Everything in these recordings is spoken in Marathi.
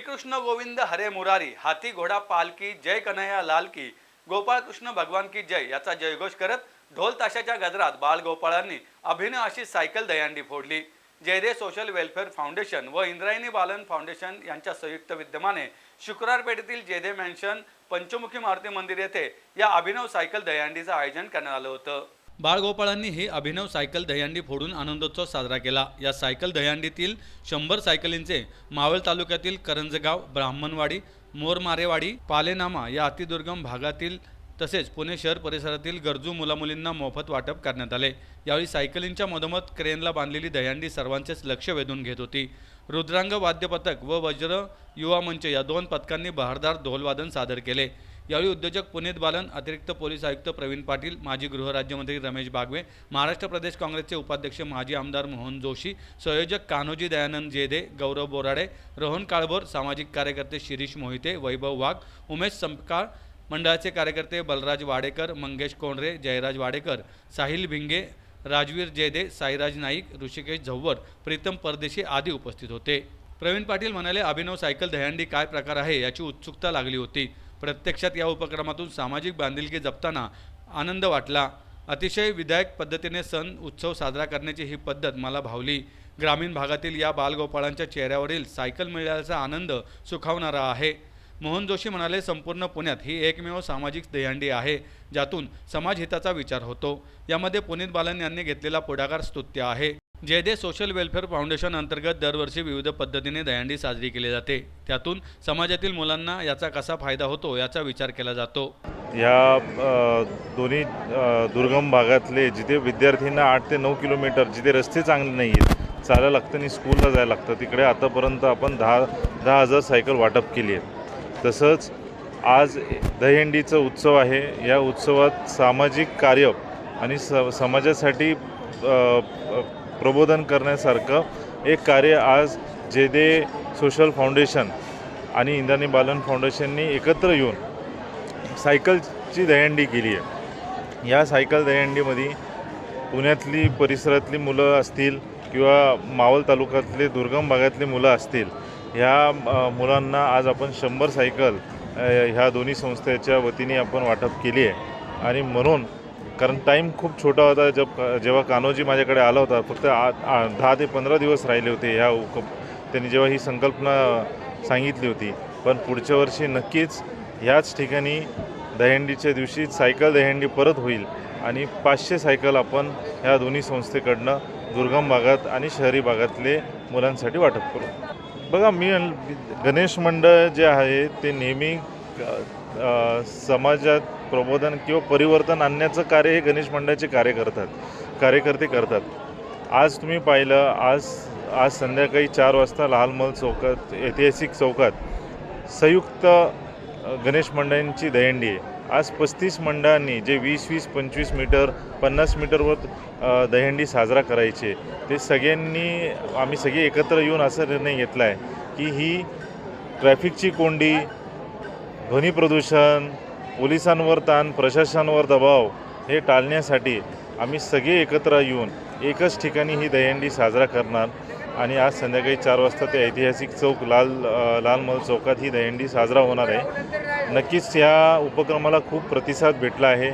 श्रीकृष्ण गोविंद हरे मुरारी हाती घोडा पालकी जय कन्हैया लाल की गोपाळकृष्ण भगवान की जय याचा जयघोष करत ढोल ताशाच्या गजरात बाळगोपाळांनी अभिनय अशी सायकल दहीहंडी फोडली. जयदेव सोशल वेलफेअर फाउंडेशन व इंद्रायणी बालन फाउंडेशन यांच्या संयुक्त विद्यमाने शुक्रवार पेठेतील जयदे मॅन्शन पंचमुखी मारुती मंदिर येथे या अभिनव सायकल दहीहंडीचं आयोजन करण्यात आलं होतं. बाळगोपाळांनी ही अभिनव सायकल दहीहंडी फोडून आनंदोत्सव साजरा केला. या सायकल दहीहंडीतील शंभर सायकलींचे मावळ तालुक्यातील करंजगाव ब्राह्मणवाडी मोरमारेवाडी पालेनामा या अतिदुर्गम भागातील तसेच पुणे शहर परिसरातील गरजू मुलामुलींना मोफत वाटप करण्यात आले. यावेळी सायकलींच्या मधोमध क्रेनला बांधलेली दहीहंडी सर्वांचेच लक्ष वेधून घेत होती. रुद्रांग वाद्यपथक व वज्र युवा मंच या दोन पथकांनी बहारदार ढोलवादन सादर केले. यावेळी उद्योजक पुनीत बालन अतिरिक्त पोलीस आयुक्त प्रवीण पाटील माजी गृहराज्यमंत्री रमेश बागवे महाराष्ट्र प्रदेश काँग्रेसचे उपाध्यक्ष माजी आमदार मोहन जोशी संयोजक कान्होजी दयानंद जेदे गौरव बोराडे रोहन काळभोर सामाजिक कार्यकर्ते शिरीष मोहिते वैभव वाघ उमेश संपकाळ मंडळाचे कार्यकर्ते बलराज वाडेकर मंगेश कोंडरे जयराज वाडेकर साहिल भिंगे राजवीर जेदे साईराज नाईक ऋषिकेश झव्वर प्रीतम परदेशी आदी उपस्थित होते. प्रवीण पाटील म्हणाले अभिनव सायकल दहंडी काय प्रकार आहे याची उत्सुकता लागली होती. प्रत्यक्षात या उपक्रमातून सामाजिक बांधिलकी जपताना आनंद वाटला. अतिशय विधायक पद्धतीने सण उत्सव साजरा करण्याची ही पद्धत मला भावली. ग्रामीण भागातील या बालगोपाळांच्या चेहऱ्यावरील सायकल मिळाल्याचा आनंद सुखावणारा आहे. मोहन जोशी म्हणाले संपूर्ण पुण्यात ही एकमेव सामाजिक दहंडी आहे ज्यातून समाजहिताचा विचार होतो. यामध्ये पुनीत बालन यांनी घेतलेला पुढाकार स्तुत्य आहे. जयदेव सोशल वेलफेअर फाउंडेशन अंतर्गत दरवर्षी विविध पद्धतीने दहीहंडी साजरी केली जाते. त्यातून समाजातील मुलांना याचा कसा फायदा होतो याचा विचार केला जातो. ह्या दोन्ही दुर्गम भागातले जिथे विद्यार्थ्यांना आठ ते नऊ किलोमीटर जिथे रस्ते चांगले नाही आहेत चालायला लागतं आणि स्कूलला जायला लागतं तिकडे आतापर्यंत आपण दहा दहा हजार सायकल वाटप केली आहे तसंच आज दहीहंडीचा उत्सव आहे. या उत्सवात सामाजिक कार्य आणि स समाजासाठी प्रबोधन करण्यासारखं एक कार्य आज जे दे सोशल फाउंडेशन आणि इंद्राणी बालन फाउंडेशननी एकत्र येऊन सायकलची दहंडी केली आहे. या सायकल दहंडीमध्ये पुण्यातली परिसरातली मुलं असतील किंवा मावळ तालुक्यातले दुर्गम भागातली मुलं असतील ह्या मुलांना आज आपण शंभर सायकल ह्या दोन्ही संस्थेच्या वतीने आपण वाटप केली आहे. आणि म्हणून कारण टाईम खूप छोटा होता. जब जेव्हा कान्होजी माझ्याकडे आला होता फक्त आ दहा ते पंधरा दिवस राहिले होते ह्या त्यांनी जेव्हा ही संकल्पना सांगितली होती. पण पुढच्या वर्षी नक्कीच ह्याच ठिकाणी दहीहंडीच्या दिवशी सायकल दहीहंडी परत होईल आणि पाचशे सायकल आपण ह्या दोन्ही संस्थेकडनं दुर्गम भागात आणि शहरी भागातले मुलांसाठी वाटप करू. बघा मी गणेश मंडळ जे आहे ते नेहमी समाजात प्रबोधन किंवा परिवर्तन आणण्याचं कार्य हे गणेश मंडळाचे कार्य करतात कार्यकर्ते करतात. आज तुम्ही पाहिलं आज आज संध्याकाळी चार वाजता लालमहल चौकात ऐतिहासिक चौकात संयुक्त गणेश मंडळांची दहीहंडी आहे. आज पस्तीस मंडळांनी जे वीस वीस पंचवीस मीटर पन्नास मीटरवर अ, साजरा करायचे. ते सगळ्यांनी आम्ही सगळे एकत्र येऊन असा निर्णय घेतला आहे की ही ट्रॅफिकची कोंडी ध्वनी प्रदूषण पोलिसांवर ताण प्रशासनावर दबाव हे टाळण्यासाठी आम्ही सगळे एकत्र येऊन एकच ठिकाणी ही दहीहंडी साजरा करणार आणि आज संध्याकाळी चार वाजता ते ऐतिहासिक चौक लाल लाल लालमहल चौकात ही दहीहंडी साजरा होणार आहे. नक्कीच या उपक्रमाला खूप प्रतिसाद भेटला आहे.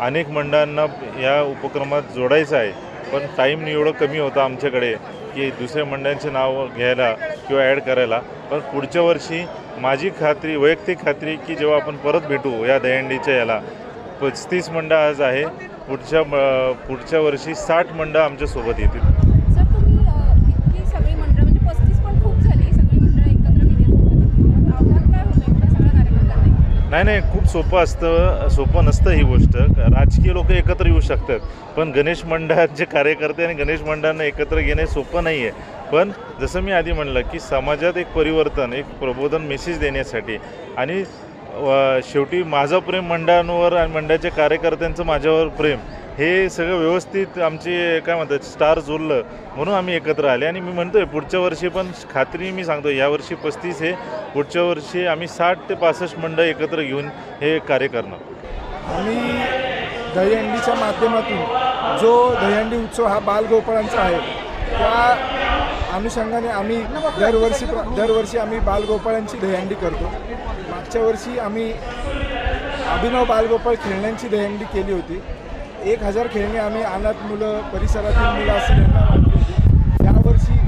अनेक मंडळांना या उपक्रमात जोडायचं आहे. पण टाईम एवढं कमी होता आमच्याकडे की दुसऱ्या मंडळांचे नाव घ्यायला किंवा ॲड करायला. पण पुढच्या वर्षी माझी खात्री वैयक्तिक खात्री की जेव्हा आपण परत भेटू या दहीहंडीच्या याला पस्तीस मंडळ आज आहे. पुढच्या म- पुढच्या वर्षी साठ मंडळ आमच्यासोबत येतील सर तुम्ही अ, इतकी सगळी मंडळ म्हणजे पस्तीस पण खूप झाली सगळी मंडळ एकत्र केली आहेत. आव्हान काय होतं एवढ्या सगळ्या कार्यक्रमांना नाही नाही खूप सोपं असतं सोपं नसतं ही गोष्ट. राजकीय लोक एकत्र येऊ शकतात. पण गणेश मंडळाचे कार्यकर्ते आणि गणेश मंडळांना एकत्र घेणे सोपं नाही आहे पण जसं मी आधी म्हणलं की समाजात एक परिवर्तन एक प्रबोधन मेसेज देण्यासाठी आणि शेवटी माझं प्रेम मंडळांवर आणि मंडळाच्या कार्यकर्त्यांचं माझ्यावर प्रेम. हे सगळं व्यवस्थित आमचे काय म्हणतात स्टार जुळलं म्हणून आम्ही एकत्र आले. आणि मी म्हणतोय पुढच्या वर्षी पण खात्री मी सांगतो यावर्षी पस्तीस हे पुढच्या वर्षी आम्ही साठ ते पासष्ट मंडळ एकत्र घेऊन हे कार्य करणार. आणि दहीहंडीच्या माध्यमातून जो दहीहंडी उत्सव हा बालगोपाळांचा आहे त्या अनुषंगाने आम्ही दरवर्षी दरवर्षी आम्ही बालगोपाळांची दहीहंडी करतो. मागच्या वर्षी आम्ही अभिनव बालगोपाळ खेळण्यांची दहीहंडी केली होती. एक हजार खेळणी आम्ही अनाथ मुलं परिसरातील मुलं असतील यांना वाटली होती यावर्षी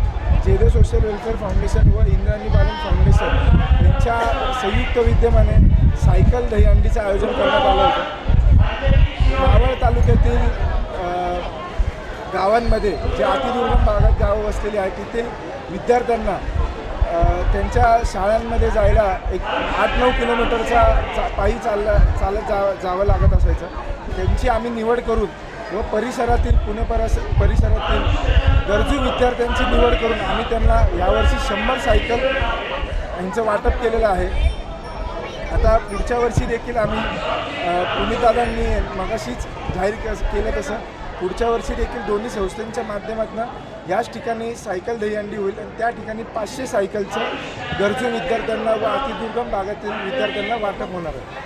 जेदे सोशल वेलफेअर फाउंडेशन व इंद्राणी बालन फाउंडेशन यांच्या संयुक्त विद्यमाने सायकल दहीहंडीचं आयोजन करण्यात आलं होतं. मावळ तालुक्यातील गावांमध्ये जे अतिदुर्गम भागात गावं वसलेली आहेत तिथे विद्यार्थ्यांना त्यांच्या शाळांमध्ये जायला एक आठ नऊ किलोमीटरचा चा पायी चालला चालत जा जावं लागत असायचं. त्यांची आम्ही निवड करून व परिसरातील पुणे परस परिसरातील गरजू विद्यार्थ्यांची निवड करून आम्ही त्यांना यावर्षी शंभर सायकल यांचं वाटप केलेलं आहे. आता पुढच्या वर्षी देखील आम्ही पुणेदादांनी मगाशीच जाहीर के- केलं तसं. पुढच्या वर्षी देखील दोन्ही संस्थांच्या माध्यमातून याच ठिकाणी सायकल दहीहंडी होईल आणि त्या ठिकाणी पाचशे सायकलचं गरजू विद्यार्थ्यांना व अतिदुर्गम भागातील विद्यार्थ्यांना वाटप होणार आहे.